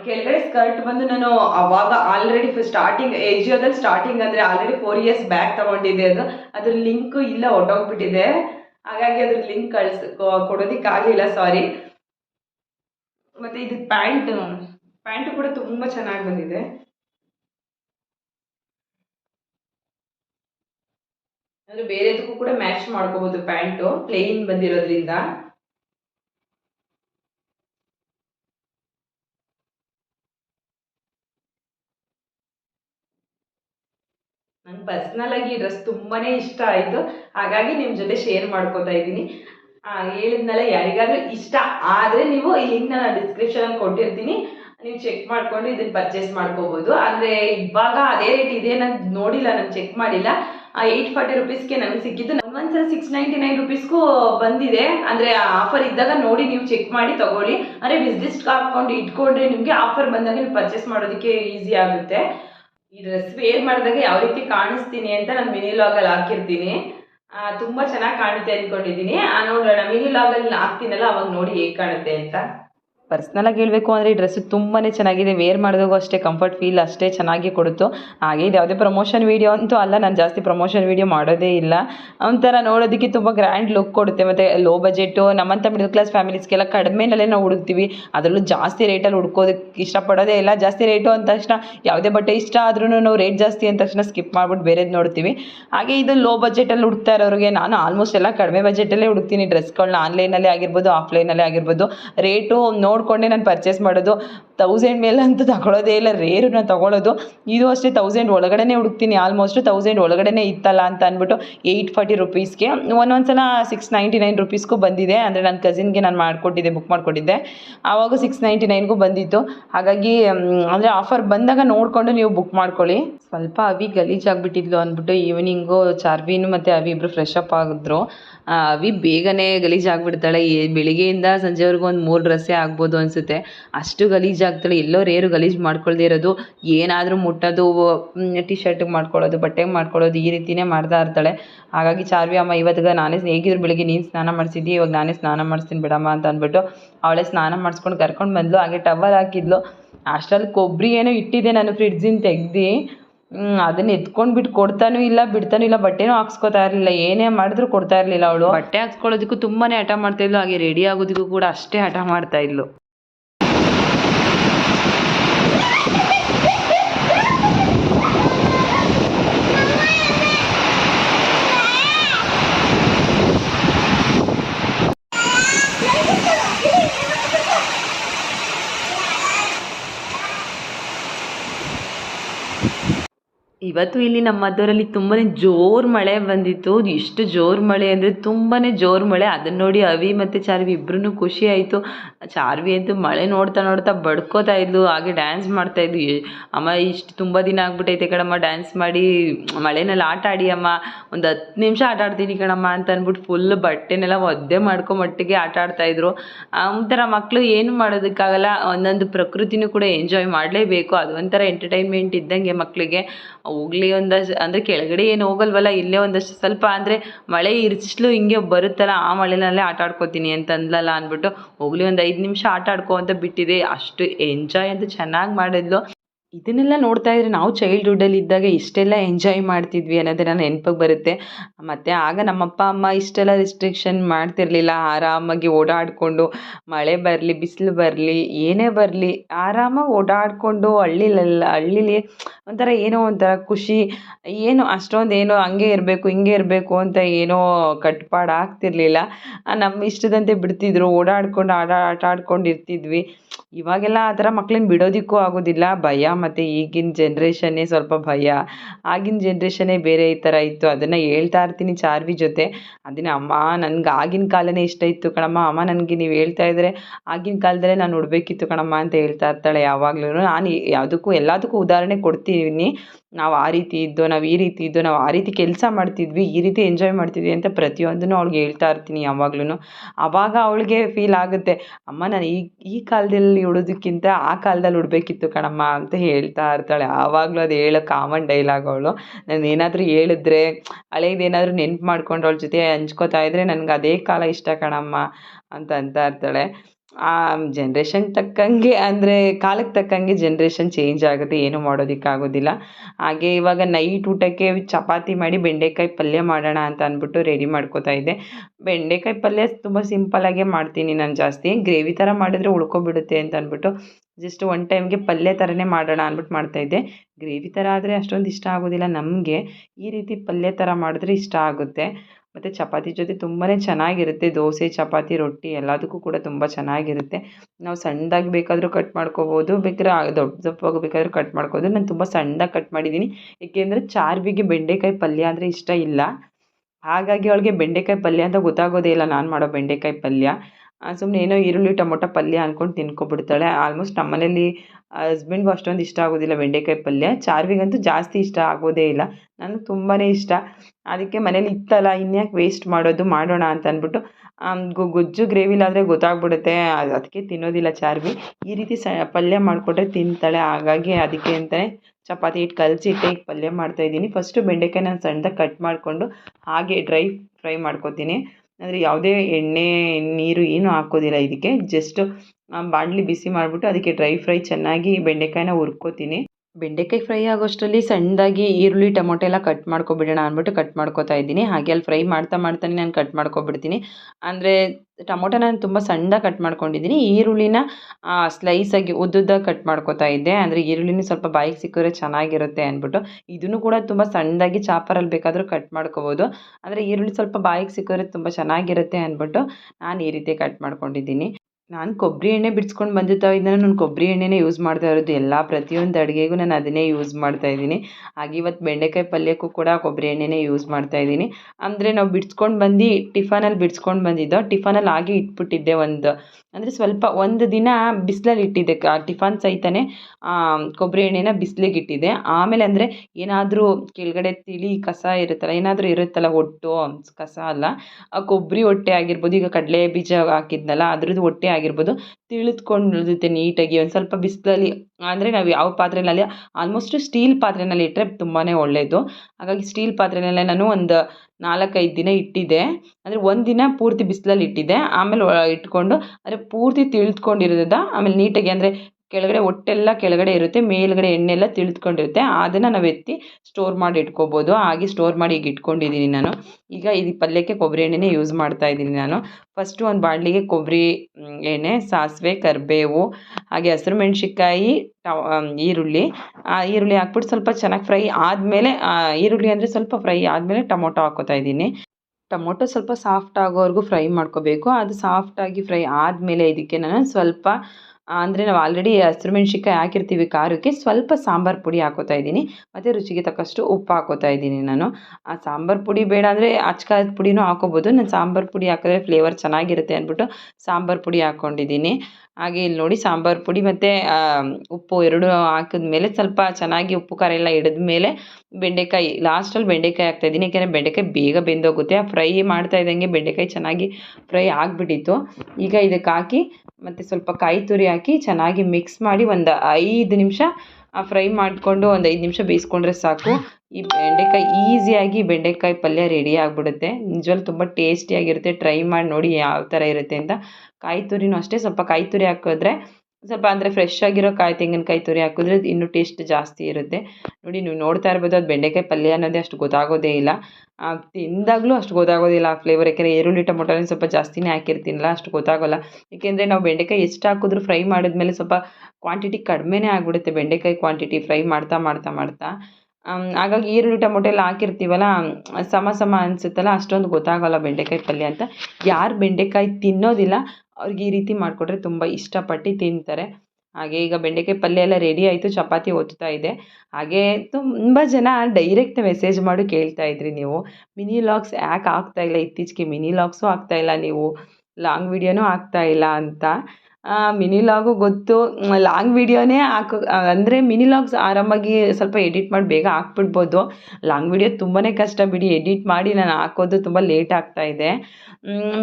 ಕೆಳಗಡೆ ಸ್ಕರ್ಟ್ ಬಂದು ನಾನು ಅವಾಗ ಆಲ್ರೆಡಿ ಸ್ಟಾರ್ಟಿಂಗ್ ಏಜಿಯೋದಲ್ಲಿ ಸ್ಟಾರ್ಟಿಂಗ್ ಅಂದ್ರೆ ಆಲ್ರೆಡಿ ಫೋರ್ ಇಯರ್ಸ್ ಬ್ಯಾಕ್ ತಗೊಂಡಿದ್ದೆ ಅದು. ಅದ್ರ ಲಿಂಕ್ ಇಲ್ಲ ಹೊಟ್ಟೋಗ್ಬಿಟ್ಟಿದೆ ಹಾಗಾಗಿ ಅದ್ರ ಲಿಂಕ್ ಕಳ್ಸ ಕೊಡೋದಿಕ್ಕಾಗಲಿಲ್ಲ ಸಾರಿ ಮತ್ತೆ ಇದು ಪ್ಯಾಂಟ್. ಪ್ಯಾಂಟು ಕೂಡ ತುಂಬಾ ಚೆನ್ನಾಗಿ ಬಂದಿದೆ. ಅಂದ್ರೆ ಬೇರೆದಕ್ಕೂ ಕೂಡ ಮ್ಯಾಚ್ ಮಾಡ್ಕೋಬಹುದು ಪ್ಯಾಂಟು. ಪ್ಲೇನ್ ಬಂದಿರೋದ್ರಿಂದ. ನಂಗೆ ಪರ್ಸ್ನಲ್ ಆಗಿ ಈ ಡ್ರೆಸ್ ತುಂಬಾನೇ ಇಷ್ಟ ಆಯಿತು. ಹಾಗಾಗಿ ನಿಮ್ಮ ಜೊತೆ ಶೇರ್ ಮಾಡ್ಕೋತಾ ಇದ್ದೀನಿ. ಹೇಳಿದ್ನಲ್ಲ ಯಾರಿಗಾದ್ರೂ ಇಷ್ಟ ಆದರೆ ನೀವು ಈ ಲಿಂಕ್ ನಾನು ಡಿಸ್ಕ್ರಿಪ್ಷನ್ ಕೊಟ್ಟಿರ್ತೀನಿ. ನೀವು ಚೆಕ್ ಮಾಡ್ಕೊಂಡು ಇದನ್ನ ಪರ್ಚೇಸ್ ಮಾಡ್ಕೋಬಹುದು ಅಂದ್ರೆ ಇವಾಗ ಅದೇ ರೇಟ್ ಇದೆ ನಾನು ನೋಡಿಲ್ಲ ನಾನು ಚೆಕ್ ಮಾಡಿಲ್ಲ. ಏಯ್ಟ್ ಫಾರ್ಟಿ ರುಪೀಸ್ಗೆ ನನಗೆ ಸಿಕ್ಕಿದ್ದು ಒಂದ್ಸಲ ಸಿಕ್ಸ್ ನೈಂಟಿ ನೈನ್ ರುಪೀಸ್ಗೂ ಬಂದಿದೆ. ಅಂದ್ರೆ ಆಫರ್ ಇದ್ದಾಗ ನೋಡಿ ನೀವು ಚೆಕ್ ಮಾಡಿ ತಗೊಳ್ಳಿ. ಅಂದ್ರೆ ವಿಸಿಟ್ ಹಾಕೊಂಡು ಇಟ್ಕೊಂಡ್ರೆ ನಿಮಗೆ ಆಫರ್ ಬಂದಾಗ ನೀವು ಪರ್ಚೇಸ್ ಮಾಡೋದಕ್ಕೆ ಈಸಿ ಆಗುತ್ತೆ. ಈ ಡ್ರೆಸ್ ವೇರ್ ಮಾಡಿದಾಗ ಯಾವ ರೀತಿ ಕಾಣಿಸ್ತೀನಿ ಅಂತ ನಾನು ಮಿನಿ ಲಾಗಲ್ಲಿ ಹಾಕಿರ್ತೀನಿ. ಆ, ತುಂಬಾ ಚೆನ್ನಾಗಿ ಕಾಣುತ್ತೆ ಅಂದ್ಕೊಂಡಿದ್ದೀನಿ ನೋಡೋಣ ಮಿನಿ ಲಾಗಲ್ಲಿ ಹಾಕ್ತೀನಲ್ಲ ಅವಾಗ ನೋಡಿ ಹೇಗೆ ಕಾಣುತ್ತೆ ಅಂತ. ಪರ್ಸ್ನಲಾಗಿ ಹೇಳಬೇಕು ಅಂದರೆ ಈ ಡ್ರೆಸ್ಸು ತುಂಬಾ ಚೆನ್ನಾಗಿದೆ. ವೇರ್ ಮಾಡಿದಾಗೂ ಅಷ್ಟೇ ಕಂಫರ್ಟ್ ಫೀಲ್ ಅಷ್ಟೇ ಚೆನ್ನಾಗಿ ಕೊಡುತ್ತು. ಹಾಗೆ ಇದು ಯಾವುದೇ ಪ್ರಮೋಷನ್ ವೀಡಿಯೋ ಅಂತೂ ಅಲ್ಲ. ನಾನು ಜಾಸ್ತಿ ಪ್ರಮೋಷನ್ ವೀಡಿಯೋ ಮಾಡೋದೇ ಇಲ್ಲ. ಒಂಥರ ನೋಡೋದಕ್ಕೆ ತುಂಬ ಗ್ರ್ಯಾಂಡ್ ಲುಕ್ ಕೊಡುತ್ತೆ. ಮತ್ತು ಲೋ ಬಜೆಟ್ ನಮ್ಮಂಥ ಮಿಡಲ್ ಕ್ಲಾಸ್ ಫ್ಯಾಮಿಲೀಸ್ಗೆಲ್ಲ ಕಡಿಮೆನಲ್ಲೇ ನಾವು ಹುಡುಕ್ತೀವಿ. ಅದರಲ್ಲೂ ಜಾಸ್ತಿ ರೇಟಲ್ಲಿ ಹುಡ್ಕೋದಕ್ಕೆ ಇಷ್ಟಪಡೋದೇ ಇಲ್ಲ. ಜಾಸ್ತಿ ರೇಟು ಅಂದ ತಕ್ಷಣ ಯಾವುದೇ ಬಟ್ಟೆ ಇಷ್ಟ ಆದ್ರೂ ನಾವು ರೇಟ್ ಜಾಸ್ತಿ ಅಂದ ತಕ್ಷಣ ಸ್ಕಿಪ್ ಮಾಡ್ಬಿಟ್ಟು ಬೇರೆದು ನೋಡ್ತೀವಿ. ಹಾಗೆ ಇದು ಲೋ ಬಜೆಟಲ್ಲಿ ಹುಡ್ತಾ ಇರೋರಿಗೆ ನಾನು ಆಲ್ಮೋಸ್ಟ್ ಎಲ್ಲ ಕಡಿಮೆ ಬಜೆಟಲ್ಲೇ ಹುಡುಕ್ತೀನಿ. ಡ್ರೆಸ್ಗಳನ್ನ ಆನ್ಲೈನಲ್ಲೇ ಆಗಿರ್ಬೋದು ಆಫ್ಲೈನಲ್ಲೇ ಆಗಿರ್ಬೋದು. ರೇಟು ನೋಡಿಕೊಂಡೇ ನಾನು ಪರ್ಚೇಸ್ ಮಾಡೋದು. ತೌಸಂಡ್ ಮೇಲೆ ಅಂತೂ ತಗೊಳ್ಳೋದೇ ಇಲ್ಲ ರೇರು ನಾನು ತಗೊಳ್ಳೋದು ಇದು ಅಷ್ಟೇ ತೌಸಂಡ್ ಒಳಗಡೆನೇ ಹುಡುಕ್ತೀನಿ. ಆಲ್ಮೋಸ್ಟ್ ತೌಸಂಡ್ ಒಳಗಡೆನೇ ಇತ್ತಲ್ಲ ಅಂತ ಅಂದ್ಬಿಟ್ಟು ಏಯ್ಟ್ ಫಾರ್ಟಿ ರುಪೀಸ್ಗೆ ಒಂದೊಂದು ಸಲ ಸಿಕ್ಸ್ ನೈಂಟಿ ನೈನ್ ರುಪೀಸ್ಗೂ ಬಂದಿದೆ. ಅಂದರೆ ನನ್ನ ಕಸಿನ್ಗೆ ನಾನು ಮಾಡಿಕೊಟ್ಟಿದ್ದೆ ಬುಕ್ ಮಾಡಿಕೊಟ್ಟಿದ್ದೆ. ಆವಾಗ ಸಿಕ್ಸ್ ನೈಂಟಿ ನೈನ್ಗೂ ಬಂದಿತ್ತು. ಹಾಗಾಗಿ ಅಂದರೆ ಆಫರ್ ಬಂದಾಗ ನೋಡಿಕೊಂಡು ನೀವು ಬುಕ್ ಮಾಡ್ಕೊಳ್ಳಿ. ಸ್ವಲ್ಪ ಅವಿ ಗಲೀಜಾಗ್ಬಿಟ್ಟಿದ್ಲು ಅಂದ್ಬಿಟ್ಟು ಈವ್ನಿಂಗು ಚಾರ್ವಿನು ಮತ್ತು ಅವಿ ಇಬ್ಬರು ಫ್ರೆಶ್ ಅಪ್ ಆಗಿದ್ರು. ಅವಿ ಬೇಗನೆ ಗಲೀಜಾಗ್ಬಿಡ್ತಾಳೆ ಬೆಳಿಗ್ಗೆಯಿಂದ ಸಂಜೆವರೆಗೂ ಒಂದು ಮೂರು ಡ್ರೆಸ್ಸೇ ಆಗ್ಬೋದು. ಅನಿಸುತ್ತೆ. ಅಷ್ಟು ಗಲೀಜಾಗ್ತಾಳೆ ಎಲ್ಲೋ ರೇರು ಗಲೀಜು ಮಾಡ್ಕೊಳ್ದೇ ಇರೋದು. ಏನಾದರೂ ಮುಟ್ಟೋದು ಟಿ ಶರ್ಟಿಗೆ ಮಾಡ್ಕೊಳ್ಳೋದು ಬಟ್ಟೆಗೆ ಮಾಡ್ಕೊಳ್ಳೋದು ಈ ರೀತಿನೇ ಮಾಡ್ತಾ ಇರ್ತಾಳೆ. ಹಾಗಾಗಿ ಚಾರ್ವಿ ಅಮ್ಮ, ಇವತ್ತಿಗೆ ನಾನೇ ಹೇಗಿದ್ರು ಬೆಳಿಗ್ಗೆ ನೀನು ಸ್ನಾನ ಮಾಡಿಸಿದ್ದಿ, ಇವಾಗ ನಾನೇ ಸ್ನಾನ ಮಾಡಿಸ್ತೀನಿ ಬಿಡಮ್ಮ ಅಂತ ಅಂದ್ಬಿಟ್ಟು ಅವಳೇ ಸ್ನಾನ ಮಾಡಿಸ್ಕೊಂಡು ಕರ್ಕೊಂಡು ಬಂದ್ಲು. ಹಾಗೆ ಟವಲ್ ಹಾಕಿದ್ಲು. ಅಷ್ಟರಲ್ಲಿ ಕೊಬ್ಬರಿ ಏನೋ ಇಟ್ಟಿದ್ದೆ ನಾನು ಫ್ರಿಡ್ಜಿಂದ ತೆಗ್ದು. ಅದನ್ನ ಎತ್ಕೊಂಡು ಬಿಟ್ಟು ಕೊಡ್ತಾನೂ ಇಲ್ಲ, ಬಿಡ್ತಾನೂ ಇಲ್ಲ, ಬಟ್ಟೆನೂ ಹಾಕ್ಸ್ಕೊತಾ ಇರ್ಲಿಲ್ಲ. ಏನೇ ಮಾಡಿದ್ರು ಕೊಡ್ತಾ ಇರ್ಲಿಲ್ಲ ಅವಳು. ಬಟ್ಟೆ ಹಾಕ್ಸ್ಕೊಳ್ಳೋದಕ್ಕೂ ತುಂಬಾನೇ ಹಠ ಮಾಡ್ತಾ ಇದ್ಲು, ಹಾಗೆ ರೆಡಿ ಆಗೋದಕ್ಕೂ ಕೂಡ ಅಷ್ಟೇ ಹಠ ಮಾಡ್ತಾ ಇದ್ಲು. ಇವತ್ತು ಇಲ್ಲಿ ನಮ್ಮ ಮದ್ದೂರಲ್ಲಿ ತುಂಬಾ ಜೋರು ಮಳೆ ಬಂದಿತ್ತು. ಎಷ್ಟು ಜೋರು ಮಳೆ ಅಂದರೆ ತುಂಬಾ ಜೋರು ಮಳೆ. ಅದನ್ನ ನೋಡಿ ಅವಿ ಮತ್ತು ಚಾರ್ವಿ ಇಬ್ರೂ ಖುಷಿ ಆಯಿತು. ಚಾರ್ವಿ ಅಂತೂ ಮಳೆ ನೋಡ್ತಾ ನೋಡ್ತಾ ಬಡ್ಕೋತಾ ಇದ್ಲು. ಹಾಗೆ ಡ್ಯಾನ್ಸ್ ಮಾಡ್ತಾ ಇದ್ವಿ ಅಮ್ಮ ಇಷ್ಟು ತುಂಬ ದಿನ ಆಗ್ಬಿಟ್ಟೈತೆ ಕಣಮ್ಮ. ಡ್ಯಾನ್ಸ್ ಮಾಡಿ ಮಳೆನಲ್ಲಿ ಆಟ ಆಡಿ ಅಮ್ಮ. ಒಂದು ಹತ್ತು ನಿಮಿಷ ಆಟ ಆಡ್ತೀನಿ ಕಣಮ್ಮ ಅಂತ ಅಂದ್ಬಿಟ್ಟು ಫುಲ್ ಬಟ್ಟೆನೆಲ್ಲ ಒದ್ದೆ ಮಾಡ್ಕೊ ಮಟ್ಟಿಗೆ ಆಟ ಆಡ್ತಾ ಇದ್ರು. ಆ, ಒಂಥರ ಮಕ್ಕಳು ಏನು ಮಾಡೋದಕ್ಕಾಗಲ್ಲ. ಒಂದೊಂದು ಪ್ರಕೃತಿನೂ ಕೂಡ ಎಂಜಾಯ್ ಮಾಡಲೇಬೇಕು. ಅದು ಒಂಥರ ಎಂಟರ್ಟೈನ್ಮೆಂಟ್ ಇದ್ದಂಗೆ ಮಕ್ಕಳಿಗೆ ಹೋಗಲಿ ಒಂದಷ್ಟು, ಅಂದರೆ ಕೆಳಗಡೆ ಏನು ಹೋಗಲ್ವಲ್ಲ, ಇಲ್ಲೇ ಒಂದಷ್ಟು ಸ್ವಲ್ಪ ಅಂದರೆ ಮಳೆ ಇರ್ಚ್ಲು ಹಿಂಗೆ ಬರುತ್ತಲ್ಲ, ಆ ಮಳೆನಲ್ಲೇ ಆಟ ಆಡ್ಕೋತೀನಿ ಅಂತ ಅಂದ್ಲಲ್ಲ ಅಂದ್ಬಿಟ್ಟು ಹೋಗ್ಲಿ ಒಂದು ಐದು ನಿಮಿಷ ಆಟ ಆಡ್ಕೋ ಅಂತ ಬಿಟ್ಟಿದ್ದೆ ಅಷ್ಟು ಎಂಜಾಯ್ ಅಂತೂ ಚೆನ್ನಾಗಿ ಮಾಡಿದ್ಲು. ಇದನ್ನೆಲ್ಲ ನೋಡ್ತಾ ಇದ್ರೆ ನಾವು ಚೈಲ್ಡ್ಹುಡ್ಡಲ್ಲಿ ಇದ್ದಾಗ ಇಷ್ಟೆಲ್ಲ ಎಂಜಾಯ್ ಮಾಡ್ತಿದ್ವಿ ಅನ್ನೋದನ್ನ ನೆನಪಿಗೆ ಬರುತ್ತೆ. ಮತ್ತು ಆಗ ನಮ್ಮ ಅಪ್ಪ ಅಮ್ಮ ಇಷ್ಟೆಲ್ಲ ರಿಸ್ಟ್ರಿಕ್ಷನ್ ಮಾಡ್ತಿರಲಿಲ್ಲ. ಆರಾಮಾಗಿ ಓಡಾಡಿಕೊಂಡು ಮಳೆ ಬರಲಿ, ಬಿಸಿಲು ಬರಲಿ, ಏನೇ ಬರಲಿ, ಆರಾಮಾಗಿ ಓಡಾಡಿಕೊಂಡು ಹಳ್ಳಿಲೆಲ್ಲ, ಹಳ್ಳಿಲಿ ಒಂಥರ ಏನೋ ಒಂಥರ ಖುಷಿ, ಏನು ಅಷ್ಟೊಂದು ಏನೋ ಹಂಗೆ ಇರಬೇಕು, ಹಿಂಗೆ ಇರಬೇಕು ಅಂತ ಏನೋ ಕಟ್ಪಾಡು ಆಗ್ತಿರಲಿಲ್ಲ. ನಮ್ಮ ಇಷ್ಟದಂತೆ ಬಿಡ್ತಿದ್ರು, ಓಡಾಡ್ಕೊಂಡು ಆಟ ಆಟ ಆಡ್ಕೊಂಡು ಇರ್ತಿದ್ವಿ ಇವಾಗೆಲ್ಲ ಆ ಥರ ಮಕ್ಳನ್ನ ಬಿಡೋದಕ್ಕೂ ಆಗೋದಿಲ್ಲ, ಭಯ ಮತ್ತು ಈಗಿನ ಜನ್ರೇಷನ್ನೇ ಸ್ವಲ್ಪ ಭಯ. ಆಗಿನ ಜನ್ರೇಷನ್ನೇ ಬೇರೆ ಈ ಥರ ಇತ್ತು. ಅದನ್ನು ಹೇಳ್ತಾ ಇರ್ತೀನಿ ಚಾರ್ವಿ ಜೊತೆ. ಅದನ್ನೇ ಅಮ್ಮ ನನ್ಗೆ ಆಗಿನ ಕಾಲನೇ ಇಷ್ಟ ಇತ್ತು ಕಣಮ್ಮ. ಅಮ್ಮ ನನಗೆ ನೀವು ಹೇಳ್ತಾ ಇದ್ದರೆ ಆಗಿನ ಕಾಲದಲ್ಲೇ ನಾನು ಉಡಬೇಕಿತ್ತು ಕಣಮ್ಮ ಅಂತ ಹೇಳ್ತಾ ಇರ್ತಾಳೆ ಯಾವಾಗ್ಲೂ ನಾನು ಯಾವುದಕ್ಕೂ ಎಲ್ಲದಕ್ಕೂ ಉದಾಹರಣೆ ಕೊಡ್ತೀನಿ. ನಾವು ಆ ರೀತಿ ಇದ್ದೋ, ನಾವು ಈ ರೀತಿ ಇದ್ದೋ, ನಾವು ಆ ರೀತಿ ಕೆಲಸ ಮಾಡ್ತಿದ್ವಿ, ಈ ರೀತಿ ಎಂಜಾಯ್ ಮಾಡ್ತಿದ್ವಿ ಅಂತ ಪ್ರತಿಯೊಂದನ್ನು ಅವ್ಳಿಗೆ ಹೇಳ್ತಾ ಇರ್ತೀನಿ ಯಾವಾಗ್ಲೂ ಆವಾಗ ಅವಳಿಗೆ ಫೀಲ್ ಆಗುತ್ತೆ, ಅಮ್ಮ, ನಾನು ಈ ಈ ಕಾಲದಲ್ಲಿ ಉಡೋದಕ್ಕಿಂತ ಆ ಕಾಲದಲ್ಲಿ ಉಡಬೇಕಿತ್ತು ಕಣಮ್ಮ ಅಂತ ಹೇಳ್ತಾ ಇರ್ತಾಳೆ. ಆವಾಗಲೂ ಅದು ಹೇಳೋ ಕಾಮನ್ ಡೈಲಾಗ್ ಅವಳು. ನಾನು ಏನಾದರೂ ಹೇಳಿದ್ರೆ ಹಳೇದೇನಾದರೂ ನೆನ್ಪು ಮಾಡ್ಕೊಂಡು ಅವಳ ಜೊತೆ ಹಂಚ್ಕೋತಾ ಇದ್ದರೆ ನನ್ಗೆ ಅದೇ ಕಾಲ ಇಷ್ಟ ಕಣಮ್ಮ ಅಂತ ಅಂತ ಇರ್ತಾಳೆ. ಜನ್ರೇಷನ್ ತಕ್ಕಂಗೆ ಅಂದರೆ ಕಾಲಕ್ಕೆ ತಕ್ಕಂಗೆ ಜನ್ರೇಷನ್ ಚೇಂಜ್ ಆಗುತ್ತೆ, ಏನೂ ಮಾಡೋದಕ್ಕಾಗೋದಿಲ್ಲ. ಹಾಗೆ ಇವಾಗ ನೈಟ್ ಊಟಕ್ಕೆ ಚಪಾತಿ ಮಾಡಿ ಬೆಂಡೆಕಾಯಿ ಪಲ್ಯ ಮಾಡೋಣ ಅಂತ ಅಂದ್ಬಿಟ್ಟು ರೆಡಿ ಮಾಡ್ಕೋತಾ ಇದ್ದೆ. ಬೆಂಡೆಕಾಯಿ ಪಲ್ಯ ತುಂಬ ಸಿಂಪಲ್ಲಾಗೆ ಮಾಡ್ತೀನಿ ನಾನು ಜಾಸ್ತಿ. ಗ್ರೇವಿ ಥರ ಮಾಡಿದ್ರೆ ಉಳ್ಕೊಬಿಡುತ್ತೆ ಅಂತ ಅಂದ್ಬಿಟ್ಟು ಜಸ್ಟ್ ಒನ್ ಟೈಮ್ಗೆ ಪಲ್ಯ ಥರನೇ ಮಾಡೋಣ ಅಂದ್ಬಿಟ್ಟು ಮಾಡ್ತಾಯಿದ್ದೆ ಗ್ರೇವಿ ಥರ ಆದರೆ ಅಷ್ಟೊಂದು ಇಷ್ಟ ಆಗೋದಿಲ್ಲ ನಮಗೆ. ಈ ರೀತಿ ಪಲ್ಯ ಥರ ಮಾಡಿದ್ರೆ ಇಷ್ಟ ಆಗುತ್ತೆ. ಮತ್ತು ಚಪಾತಿ ಜೊತೆ ತುಂಬಾ ಚೆನ್ನಾಗಿರುತ್ತೆ ದೋಸೆ, ಚಪಾತಿ, ರೊಟ್ಟಿ ಎಲ್ಲದಕ್ಕೂ ಕೂಡ ತುಂಬ ಚೆನ್ನಾಗಿರುತ್ತೆ. ನಾವು ಸಣ್ಣದಾಗಿ ಬೇಕಾದರೂ ಕಟ್ ಮಾಡ್ಕೋಬೋದು, ಬೇಕಾದ್ರೆ ದೊಡ್ಡ ದಪ್ಪಾಗಿ ಬೇಕಾದರೂ ಕಟ್ ಮಾಡ್ಕೋಬೋದು. ನಾನು ತುಂಬ ಸಣ್ಣದಾಗಿ ಕಟ್ ಮಾಡಿದ್ದೀನಿ. ಏಕೆಂದರೆ ಚಾರ್ವಿಗೆ ಬೆಂಡೆಕಾಯಿ ಪಲ್ಯ ಅಂದರೆ ಇಷ್ಟ ಇಲ್ಲ. ಹಾಗಾಗಿ ಅವಳಿಗೆ ಬೆಂಡೆಕಾಯಿ ಪಲ್ಯ ಅಂತ ಗೊತ್ತಾಗೋದೇ ಇಲ್ಲ ನಾನು ಮಾಡೋ ಬೆಂಡೆಕಾಯಿ ಪಲ್ಯ. ಸುಮ್ಮನೆ ಏನೋ ಈರುಳ್ಳಿ, ಟೊಮೊಟೊ ಪಲ್ಯ ಅಂದ್ಕೊಂಡು ತಿನ್ಕೊಬಿಡ್ತಾಳೆ. ಆಲ್ಮೋಸ್ಟ್ ನಮ್ಮ ಮನೇಲಿ ಹಸ್ಬೆಂಡ್ಗೂ ಅಷ್ಟೊಂದು ಇಷ್ಟ ಆಗೋದಿಲ್ಲ ಬೆಂಡೆಕಾಯಿ ಪಲ್ಯ. ಚಾರ್ವಿಗಂತೂ ಜಾಸ್ತಿ ಇಷ್ಟ ಆಗೋದೇ ಇಲ್ಲ. ನನಗೆ ತುಂಬಾ ಇಷ್ಟ. ಅದಕ್ಕೆ ಮನೇಲಿ ಇತ್ತಲ್ಲ, ಇನ್ಯಾಕೆ ವೇಸ್ಟ್ ಮಾಡೋದು, ಮಾಡೋಣ ಅಂತ ಅಂದ್ಬಿಟ್ಟು ಗೊಜ್ಜು ಗ್ರೇವಿಲಾದರೆ ಗೊತ್ತಾಗ್ಬಿಡುತ್ತೆ. ಅದಕ್ಕೆ ತಿನ್ನೋದಿಲ್ಲ ಚಾರ್ವಿ. ಈ ರೀತಿ ಸ, ಪಲ್ಯ ಮಾಡಿಕೊಟ್ರೆ ತಿಂತಾಳೆ. ಹಾಗಾಗಿ ಅದಕ್ಕೆ ಅಂತಲೇ ಚಪಾತಿ ಹಿಟ್ಟು ಕಲಸಿಟ್ಟೆ ಈಗ ಪಲ್ಯ ಮಾಡ್ತಾಯಿದ್ದೀನಿ ಫಸ್ಟು ಬೆಂಡೆಕಾಯಿ ನಾನು ಸಣ್ಣದಾಗಿ ಕಟ್ ಮಾಡಿಕೊಂಡು ಹಾಗೆ ಡ್ರೈ ಫ್ರೈ ಮಾಡ್ಕೊತೀನಿ. ಅಂದರೆ ಯಾವುದೇ ಎಣ್ಣೆ, ನೀರು ಏನೂ ಹಾಕೋದಿಲ್ಲ ಇದಕ್ಕೆ. ಜಸ್ಟ್ ಬಾಣಲಿ ಬಿಸಿ ಮಾಡಿಬಿಟ್ಟು ಅದಕ್ಕೆ ಡ್ರೈ ಫ್ರೈ ಚೆನ್ನಾಗಿ ಬೆಂಡೆಕಾಯಿನ ಹುರ್ಕೋತೀನಿ. ಬೆಂಡೆಕಾಯಿ ಫ್ರೈ ಆಗೋಷ್ಟರಲ್ಲಿ ಸಣ್ಣದಾಗಿ ಈರುಳ್ಳಿ, ಟೊಮೊಟೊ ಎಲ್ಲ ಕಟ್ ಮಾಡ್ಕೊಬಿಡೋಣ ಅಂದ್ಬಿಟ್ಟು ಕಟ್ ಮಾಡ್ಕೊತಾ ಇದ್ದೀನಿ. ಹಾಗೆ ಅಲ್ಲಿ ಫ್ರೈ ಮಾಡ್ತಾ ಮಾಡ್ತಾನೆ ನಾನು ಕಟ್ ಮಾಡ್ಕೊಬಿಡ್ತೀನಿ. ಅಂದರೆ ಟೊಮೊಟೊ ನಾನು ತುಂಬ ಸಣ್ಣದಾಗಿ ಕಟ್ ಮಾಡ್ಕೊಂಡಿದ್ದೀನಿ. ಈರುಳ್ಳಿನ ಸ್ಲೈಸಾಗಿ ಉದ್ದುದ್ದಾಗಿ ಕಟ್ ಮಾಡ್ಕೊತಾ ಇದ್ದೆ. ಅಂದರೆ ಈರುಳ್ಳಿನೂ ಸ್ವಲ್ಪ ಬಾಯಿಗೆ ಸಿಕ್ಕಿದ್ರೆ ಚೆನ್ನಾಗಿರುತ್ತೆ ಅಂದ್ಬಿಟ್ಟು. ಇದನ್ನು ಕೂಡ ತುಂಬ ಸಣ್ಣದಾಗಿ ಚಾಪರಲ್ಲಿ ಬೇಕಾದರೂ ಕಟ್ ಮಾಡ್ಕೋಬೋದು. ಅಂದರೆ ಈರುಳ್ಳಿ ಸ್ವಲ್ಪ ಬಾಯಿಗೆ ಸಿಕ್ಕಿದ್ರೆ ತುಂಬ ಚೆನ್ನಾಗಿರುತ್ತೆ ಅಂದ್ಬಿಟ್ಟು ನಾನು ಈ ರೀತಿ ಕಟ್ ಮಾಡ್ಕೊಂಡಿದ್ದೀನಿ. ನಾನು ಕೊಬ್ಬರಿ ಎಣ್ಣೆ ಬಿಡ್ಸ್ಕೊಂಡು ಬಂದಿದ್ದಾಗಿಂದ ನಾನು ಕೊಬ್ಬರಿ ಎಣ್ಣೆನೇ ಯೂಸ್ ಮಾಡ್ತಾ ಇರೋದು. ಎಲ್ಲ ಪ್ರತಿಯೊಂದು ಅಡುಗೆಗೂ ನಾನು ಅದನ್ನೇ ಯೂಸ್ ಮಾಡ್ತಾ ಇದ್ದೀನಿ. ಹಾಗೆ ಇವತ್ತು ಬೆಂಡೆಕಾಯಿ ಪಲ್ಯಕ್ಕೂ ಕೂಡ ಕೊಬ್ಬರಿ ಎಣ್ಣೆನೇ ಯೂಸ್ ಮಾಡ್ತಾ ಇದ್ದೀನಿ. ಅಂದರೆ ನಾವು ಬಿಡ್ಸ್ಕೊಂಡು ಬಂದು ಟಿಫನಲ್ಲಿ ಬಿಡ್ಸ್ಕೊಂಡು ಬಂದಿದ್ದೋ ಟಿಫನಲ್ಲಿ ಹಾಗೆ ಇಟ್ಬಿಟ್ಟಿದ್ದೆ ಒಂದು ಅಂದರೆ ಸ್ವಲ್ಪ ಒಂದು ದಿನ ಬಿಸ್ಲಲ್ಲಿ ಇಟ್ಟಿದ್ದೆ. ಕ ಟಿಫನ್ ಸಹಿತನೇ ಕೊಬ್ಬರಿ ಎಣ್ಣೆನ ಬಿಸ್ಲಿಗೆ ಇಟ್ಟಿದ್ದೆ. ಆಮೇಲೆ ಅಂದರೆ ಏನಾದರೂ ಕೆಳಗಡೆ ತಿಳಿ ಕಸ ಇರುತ್ತಲ್ಲ, ಏನಾದರೂ ಇರುತ್ತಲ್ಲ ಹೊಟ್ಟು ಕಸ ಅಲ್ಲ, ಆ ಕೊಬ್ಬರಿ ಹೊಟ್ಟೆ ಆಗಿರ್ಬೋದು, ಈಗ ಕಡಲೆ ಬೀಜ ಹಾಕಿದ್ನಲ್ಲ, ಅದ್ರದ್ದು ಹೊಟ್ಟೆ ಆಗಿರ್ಬೋದು ತಿಳಿದ್ಕೊಂಡಿರುತ್ತೆ ನೀಟಾಗಿ. ಒಂದು ಸ್ವಲ್ಪ ಬಿಸಿಲಲ್ಲಿ ಅಂದರೆ ನಾವು ಯಾವ ಪಾತ್ರೆಯಲ್ಲಿ ಆಲ್ಮೋಸ್ಟ್ ಸ್ಟೀಲ್ ಪಾತ್ರೆಯಲ್ಲಿ ಇಟ್ಟರೆ ತುಂಬಾ ಒಳ್ಳೆಯದು ಹಾಗಾಗಿ ಸ್ಟೀಲ್ ಪಾತ್ರೆಯಲ್ಲೇ ನಾನು ಒಂದು ನಾಲ್ಕೈದು ದಿನ ಇಟ್ಟಿದ್ದೆ. ಅಂದರೆ ಒಂದು ದಿನ ಪೂರ್ತಿ ಬಿಸಿಲಲ್ಲಿ ಇಟ್ಟಿದ್ದೆ. ಆಮೇಲೆ ಇಟ್ಕೊಂಡು, ಅಂದರೆ ಪೂರ್ತಿ ತಿಳಿದ್ಕೊಂಡಿರೋದ ಆಮೇಲೆ ನೀಟಾಗಿ ಅಂದರೆ ಕೆಳಗಡೆ ಹೊಟ್ಟೆಲ್ಲ ಕೆಳಗಡೆ ಇರುತ್ತೆ, ಮೇಲುಗಡೆ ಎಣ್ಣೆ ಎಲ್ಲ ತಿಳಿದ್ಕೊಂಡಿರುತ್ತೆ ಅದನ್ನು ನಾವು ಎತ್ತಿ ಸ್ಟೋರ್ ಮಾಡಿ ಇಟ್ಕೋಬೋದು. ಹಾಗೆ ಸ್ಟೋರ್ ಮಾಡಿ ಈಗ ಇಟ್ಕೊಂಡಿದ್ದೀನಿ ನಾನು. ಈಗ ಇದು ಪಲ್ಯಕ್ಕೆ ಕೊಬ್ಬರಿ ಎಣ್ಣೆನೇ ಯೂಸ್ ಮಾಡ್ತಾ ಇದ್ದೀನಿ ನಾನು. ಫಸ್ಟು ಒಂದು ಬಾಣಲಿಗೆ ಕೊಬ್ಬರಿ ಎಣ್ಣೆ, ಸಾಸಿವೆ, ಕರಿಬೇವು, ಹಾಗೆ ಹಸಿರು ಮೆಣ್ಸಿನ್ಕಾಯಿ ಈರುಳ್ಳಿ. ಆ ಈರುಳ್ಳಿ ಹಾಕ್ಬಿಟ್ಟು ಸ್ವಲ್ಪ ಚೆನ್ನಾಗಿ ಫ್ರೈ ಆದಮೇಲೆ ಈರುಳ್ಳಿ ಅಂದರೆ ಸ್ವಲ್ಪ ಫ್ರೈ ಆದಮೇಲೆ ಟೊಮೊಟೊ ಹಾಕ್ಕೋತಾ ಇದ್ದೀನಿ ಟೊಮೊಟೊ ಸ್ವಲ್ಪ ಸಾಫ್ಟ್ ಆಗೋವರೆಗೂ ಫ್ರೈ ಮಾಡ್ಕೋಬೇಕು. ಅದು ಸಾಫ್ಟಾಗಿ ಫ್ರೈ ಆದಮೇಲೆ ಇದಕ್ಕೆ ನಾನು ಸ್ವಲ್ಪ ಅಂದರೆ ನಾವು ಆಲ್ರೆಡಿ ಹಸಿರು ಮೆಣ್ಸಿನ್ಕಾಯಿ ಹಾಕಿರ್ತೀವಿ, ಖಾರಕ್ಕೆ ಸ್ವಲ್ಪ ಸಾಂಬಾರು ಪುಡಿ ಹಾಕೋತಾ ಇದ್ದೀನಿ. ಮತ್ತು ರುಚಿಗೆ ತಕ್ಕಷ್ಟು ಉಪ್ಪು ಹಾಕೋತಾ ಇದ್ದೀನಿ ನಾನು. ಆ, ಸಾಂಬಾರು ಪುಡಿ ಬೇಡ ಅಂದರೆ ಅಚ್ಕಾರದ ಪುಡಿನೂ ಹಾಕೋಬೋದು. ನಾನು ಸಾಂಬಾರು ಪುಡಿ ಹಾಕಿದ್ರೆ ಫ್ಲೇವರ್ ಚೆನ್ನಾಗಿರುತ್ತೆ ಅಂದ್ಬಿಟ್ಟು ಸಾಂಬಾರು ಪುಡಿ ಹಾಕ್ಕೊಂಡಿದ್ದೀನಿ ಹಾಗೆ ಇಲ್ಲಿ ನೋಡಿ ಸಾಂಬಾರು ಪುಡಿ ಮತ್ತು ಉಪ್ಪು ಎರಡೂ ಹಾಕಿದ್ಮೇಲೆ ಸ್ವಲ್ಪ ಚೆನ್ನಾಗಿ ಉಪ್ಪು ಖಾರ ಎಲ್ಲ ಹಿಡಿದ ಮೇಲೆ ಬೆಂಡೆಕಾಯಿ ಲಾಸ್ಟಲ್ಲಿ ಬೆಂಡೆಕಾಯಿ ಹಾಕ್ತಾಯಿದ್ದೀನಿ ಯಾಕೆಂದರೆ ಬೆಂಡೆಕಾಯಿ ಬೇಗ ಬೆಂದೋಗುತ್ತೆ. ಆ ಫ್ರೈ ಮಾಡ್ತಾ ಇದ್ದಂಗೆ ಬೆಂಡೆಕಾಯಿ ಚೆನ್ನಾಗಿ ಫ್ರೈ ಆಗಿಬಿಟ್ಟಿತ್ತು. ಈಗ ಇದಕ್ಕೆ ಹಾಕಿ ಮತ್ತು ಸ್ವಲ್ಪ ಕಾಯಿ ತುರಿ ಹಾಕಿ ಚೆನ್ನಾಗಿ ಮಿಕ್ಸ್ ಮಾಡಿ ಒಂದು ಐದು ನಿಮಿಷ ಫ್ರೈ ಮಾಡಿಕೊಂಡು ಒಂದು ಐದು ನಿಮಿಷ ಬೇಯಿಸ್ಕೊಂಡ್ರೆ ಸಾಕು. ಈ ಬೆಂಡೆಕಾಯಿ ಈಸಿಯಾಗಿ ಬೆಂಡೆಕಾಯಿ ಪಲ್ಯ ರೆಡಿ ಆಗಿಬಿಡುತ್ತೆ. ನಿಜವಾಗ್ಲೂ ತುಂಬ ಟೇಸ್ಟಿಯಾಗಿರುತ್ತೆ ಟ್ರೈ ಮಾಡಿ ನೋಡಿ ಯಾವ ಥರ ಇರುತ್ತೆ ಅಂತ. ಕಾಯಿ ತುರಿನೂ ಅಷ್ಟೇ ಸ್ವಲ್ಪ ಕಾಯಿ ತುರಿ ಹಾಕಿದ್ರೆ ಸ್ವಲ್ಪ ಅಂದರೆ ಫ್ರೆಶ್ ಆಗಿರೋ ಕಾಯಿ ತೆಂಗಿನಕಾಯಿ ತುರಿ ಹಾಕಿದ್ರೆ ಇನ್ನೂ ಟೇಸ್ಟ್ ಜಾಸ್ತಿ ಇರುತ್ತೆ. ನೋಡಿ ನೀವು ನೋಡ್ತಾ ಇರ್ಬೋದು ಅದು ಬೆಂಡೆಕಾಯಿ ಪಲ್ಯ ಅನ್ನೋದೇ ಅಷ್ಟು ಗೊತ್ತಾಗೋದೇ ಇಲ್ಲ. ತಿಂದಾಗಲೂ ಅಷ್ಟು ಗೊತ್ತಾಗೋದಿಲ್ಲ ಆ ಫ್ಲೇವರ್ ಯಾಕೆಂದರೆ ಈರುಳ್ಳಿ ಟೊಮೊಟೊನೇ ಸ್ವಲ್ಪ ಜಾಸ್ತಿನೇ ಹಾಕಿರ್ತೀನಲ್ಲ, ಅಷ್ಟು ಗೊತ್ತಾಗೋಲ್ಲ. ಏಕೆಂದರೆ ನಾವು ಬೆಂಡೆಕಾಯಿ ಎಷ್ಟು ಹಾಕಿದ್ರು ಫ್ರೈ ಮಾಡಿದ್ಮೇಲೆ ಸ್ವಲ್ಪ ಕ್ವಾಂಟಿಟಿ ಕಡಿಮೆನೇ ಆಗಿಬಿಡುತ್ತೆ. ಬೆಂಡೆಕಾಯಿ ಕ್ವಾಂಟಿಟಿ ಫ್ರೈ ಮಾಡ್ತಾ ಮಾಡ್ತಾ ಮಾಡ್ತಾ. ಹಾಗಾಗಿ ಈರುಳ್ಳಿ ಟೊಮೊಟೊ ಎಲ್ಲ ಹಾಕಿರ್ತೀವಲ್ಲ, ಸಮ ಸಮ ಅನಿಸುತ್ತಲ್ಲ, ಅಷ್ಟೊಂದು ಗೊತ್ತಾಗೋಲ್ಲ ಬೆಂಡೆಕಾಯಿ ಪಲ್ಯ ಅಂತ. ಯಾರು ಬೆಂಡೆಕಾಯಿ ತಿನ್ನೋದಿಲ್ಲ, ಅವ್ರಿಗೆ ಈ ರೀತಿ ಮಾಡಿಕೊಟ್ರೆ ತುಂಬ ಇಷ್ಟಪಟ್ಟು ತಿಂತಾರೆ. ಹಾಗೆ ಈಗ ಬೆಂಡೆಕಾಯಿ ಪಲ್ಯ ಎಲ್ಲ ರೆಡಿ ಆಯಿತು, ಚಪಾತಿ ಒತ್ತುತ್ತಾ ಇದೆ. ಹಾಗೆ ತುಂಬ ಜನ ಡೈರೆಕ್ಟ್ ಮೆಸೇಜ್ ಮಾಡಿ ಕೇಳ್ತಾ ಇದ್ರಿ ನೀವು. ಮಿನಿ ಲಾಗ್ಸ್ ಯಾಕೆ ಆಗ್ತಾಯಿಲ್ಲ ಇತ್ತೀಚೆಗೆ ಮಿನಿ ಲಾಗ್ಸು ಆಗ್ತಾಯಿಲ್ಲ ನೀವು ಲಾಂಗ್ ವಿಡಿಯೋನೂ ಆಗ್ತಾಯಿಲ್ಲ ಅಂತ. ಮಿನಿ ಲಾಗು ಗೊತ್ತು. ಲಾಂಗ್ ವಿಡಿಯೋನೇ ಹಾಕೋ, ಅಂದರೆ ಮಿನಿ ಲಾಗ್ಸ್ ಆರಾಮಾಗಿ ಸ್ವಲ್ಪ ಎಡಿಟ್ ಮಾಡಿ ಬೇಗ ಹಾಕ್ಬಿಡ್ಬೋದು. ಲಾಂಗ್ ವಿಡಿಯೋ ತುಂಬಾ ಕಷ್ಟ ಬಿಡಿ ಎಡಿಟ್ ಮಾಡಿ ನಾನು ಹಾಕೋದು ತುಂಬ ಲೇಟ್ ಆಗ್ತಾಯಿದೆ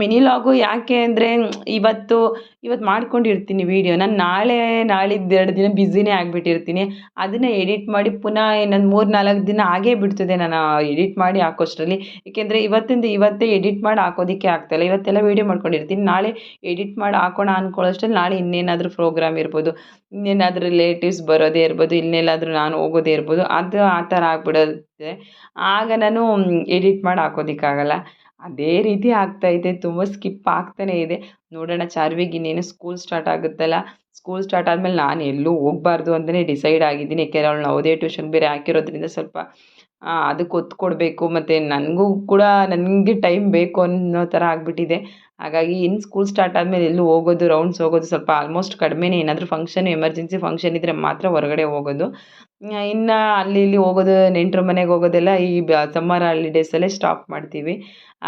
ಮಿನಿ ಲಾಗು ಯಾಕೆ ಅಂದರೆ ಇವತ್ತು ಇವತ್ತು ಮಾಡ್ಕೊಂಡಿರ್ತೀನಿ ವೀಡಿಯೋ ನಾನು ನಾಳೆ, ನಾಳಿದ್ದು ಎರಡು ದಿನ ಬ್ಯುಸಿನೇ ಆಗಿಬಿಟ್ಟಿರ್ತೀನಿ. ಅದನ್ನು ಎಡಿಟ್ ಮಾಡಿ ಪುನಃ ಇನ್ನೊಂದು ಮೂರು ನಾಲ್ಕು ದಿನ ಆಗೇ ಬಿಡ್ತದೆ ನಾನು ಎಡಿಟ್ ಮಾಡಿ ಹಾಕೋಷ್ಟರಲ್ಲಿ. ಏಕೆಂದರೆ ಇವತ್ತಿಂದ ಇವತ್ತೇ ಎಡಿಟ್ ಮಾಡಿ ಹಾಕೋದಕ್ಕೆ ಆಗ್ತಾಯಿಲ್ಲ ಇವತ್ತೆಲ್ಲ ವೀಡಿಯೋ ಮಾಡ್ಕೊಂಡಿರ್ತೀನಿ. ನಾಳೆ ಎಡಿಟ್ ಮಾಡಿ ಹಾಕೋಣ ಅಂದ್ಕೊಳ್ಳೋಷ್ಟ್ರಲ್ಲಿ ನಾಳೆ ಇನ್ನೇನಾದರೂ ಪ್ರೋಗ್ರಾಮ್ ಇರ್ಬೋದು. ಇನ್ನೇನಾದರೂ ರಿಲೇಟಿವ್ಸ್ ಬರೋದೇ ಇರ್ಬೋದು. ಇನ್ನೆಲ್ಲಾದರೂ ನಾನು ಹೋಗೋದೇ ಇರ್ಬೋದು. ಅದು ಆ ಥರ ಆಗಿಬಿಡುತ್ತೆ. ಆಗ ನಾನು ಎಡಿಟ್ ಮಾಡಿ ಹಾಕೋದಕ್ಕಾಗಲ್ಲ. ಅದೇ ರೀತಿ ಆಗ್ತಾ ಇದೆ, ತುಂಬ ಸ್ಕಿಪ್ ಆಗ್ತಾನೇ ಇದೆ. ನೋಡೋಣ, ಚಾರ್ವಿಗೆ ಇನ್ನೇನು ಸ್ಕೂಲ್ ಸ್ಟಾರ್ಟ್ ಆಗುತ್ತಲ್ಲ? ಸ್ಕೂಲ್ ಸ್ಟಾರ್ಟ್ ಆದಮೇಲೆ ನಾನು ಎಲ್ಲೂ ಹೋಗ್ಬಾರ್ದು ಅಂತಲೇ ಡಿಸೈಡ್ ಆಗಿದ್ದೀನಿ. ಯಾಕೆಂದರೆ ಅವಳು ನವೋದಯ ಟ್ಯೂಷನ್ ಬೇರೆ ಹಾಕಿರೋದ್ರಿಂದ ಸ್ವಲ್ಪ ಅದಕ್ಕೆ ಒತ್ತು ಕೊಡಬೇಕು ಮತ್ತು ನನಗೂ ಕೂಡ ನನಗೆ ಟೈಮ್ ಬೇಕು ಅನ್ನೋ ಥರ ಆಗಿಬಿಟ್ಟಿದೆ. ಹಾಗಾಗಿ ಇನ್ನು ಸ್ಕೂಲ್ ಸ್ಟಾರ್ಟ್ ಆದಮೇಲೆ ಎಲ್ಲೂ ಹೋಗೋದು ರೌಂಡ್ಸ್ ಹೋಗೋದು ಸ್ವಲ್ಪ ಆಲ್ಮೋಸ್ಟ್ ಕಡಿಮೆನೇ, ಏನಾದರೂ ಫಂಕ್ಷನ್ ಎಮರ್ಜೆನ್ಸಿ ಫಂಕ್ಷನ್ ಇದ್ದರೆ ಮಾತ್ರ ಹೊರಗಡೆ ಹೋಗೋದು. ಇನ್ನು ಅಲ್ಲಿ ಇಲ್ಲಿ ಹೋಗೋದು, ನೆಂಟರು ಮನೆಗೆ ಹೋಗೋದೆಲ್ಲ ಈ ಬ ಸಮ್ಮರ್ ಹಾಲಿಡೇಸಲ್ಲೇ ಸ್ಟಾಪ್ ಮಾಡ್ತೀವಿ.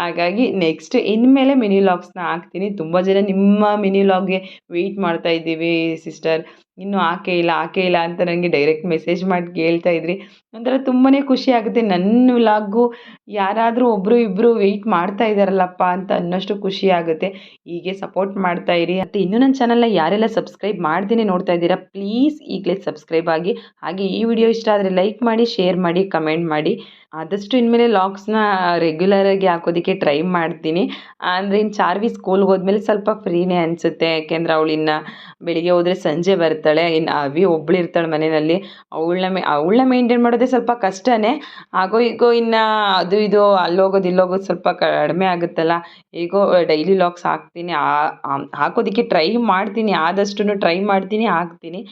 ಹಾಗಾಗಿ ನೆಕ್ಸ್ಟ್ ಇನ್ಮೇಲೆ ಮಿನಿ ಲಾಗ್ಸ್ನ ಹಾಕ್ತೀನಿ. ತುಂಬ ಜನ ನಿಮ್ಮ ಮಿನಿ ಲಾಗ್ಗೆ ವೆಯ್ಟ್ ಮಾಡ್ತಾ ಇದ್ದೀವಿ ಸಿಸ್ಟರ್ ಇನ್ನೂ ಹಾಕೇ ಇಲ್ಲ ಹಾಕೇ ಇಲ್ಲ ಅಂತ ನನಗೆ ಡೈರೆಕ್ಟ್ ಮೆಸೇಜ್ ಮಾಡಿ ಕೇಳ್ತಾ ಇದ್ರಿ. ಒಂಥರ ತುಂಬಾ ಖುಷಿ ಆಗುತ್ತೆ. ನನ್ನ ವ್ಲಾಗು ಯಾರಾದರೂ ಒಬ್ಬರು ಇಬ್ಬರು ವೆಯ್ಟ್ ಮಾಡ್ತಾ ಇದ್ದಾರಲ್ಲಪ್ಪ ಅಂತ ಅನ್ನೋಷ್ಟು ಖುಷಿ ಆಗುತ್ತೆ. ಹೀಗೆ ಸಪೋರ್ಟ್ ಮಾಡ್ತಾ ಇರಿ. ಮತ್ತು ಇನ್ನೂ ನನ್ನ ಚಾನಲ್ನ ಯಾರೆಲ್ಲ ಸಬ್ಸ್ಕ್ರೈಬ್ ಮಾಡ್ದೇ ನೋಡ್ತಾ ಇದ್ದೀರಾ ಪ್ಲೀಸ್ ಈಗಲೇ ಸಬ್ಸ್ಕ್ರೈಬ್ ಆಗಿ. ಹಾಗೆ ಈ ವಿಡಿಯೋ ಇಷ್ಟ ಆದರೆ ಲೈಕ್ ಮಾಡಿ ಶೇರ್ ಮಾಡಿ ಕಮೆಂಟ್ ಮಾಡಿ. ಆದಷ್ಟು ಇನ್ಮೇಲೆ ಲಾಕ್ಸ್ನ ರೆಗ್ಯುಲರಾಗಿ ಹಾಕೋದಕ್ಕೆ ಟ್ರೈ ಮಾಡ್ತೀನಿ. ಅಂದರೆ ಇನ್ನು ಚಾರ್ವಿ ಸ್ಕೂಲ್ಗೆ ಹೋದ್ಮೇಲೆ ಸ್ವಲ್ಪ ಫ್ರೀನೇ ಅನಿಸುತ್ತೆ. ಯಾಕೆಂದ್ರೆ ಅವಳು ಇನ್ನು ಬೆಳಿಗ್ಗೆ ಹೋದರೆ ಸಂಜೆ ಬರ್ತಾಳೆ. ಇನ್ನು ಅವಿ ಒಬ್ಳು ಇರ್ತಾಳೆ ಮನೆಯಲ್ಲಿ. ಅವಳನ್ನ ಮೇ, ಅವಳನ್ನ ಮೇಂಟೈನ್ ಮಾಡೋದೇ ಸ್ವಲ್ಪ ಕಷ್ಟನೇ. ಹಾಗೋ ಈಗೋ ಇನ್ನು ಅದು ಇದು ಅಲ್ಲೋಗೋದು ಇಲ್ಲೋಗೋದು ಸ್ವಲ್ಪ ಕಡಿಮೆ ಆಗುತ್ತಲ್ಲ. ಈಗೋ ಡೈಲಿ ಲಾಕ್ಸ್ ಹಾಕ್ತೀನಿ. ಹಾಕೋದಕ್ಕೆ ಟ್ರೈ ಮಾಡ್ತೀನಿ. ಆದಷ್ಟು ಟ್ರೈ ಮಾಡ್ತೀನಿ, ಹಾಕ್ತೀನಿ.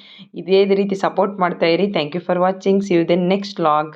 ಇದೇ ರೀತಿ support ಮಾಡ್ತಾಯಿರಿ thank you for watching see you then next vlog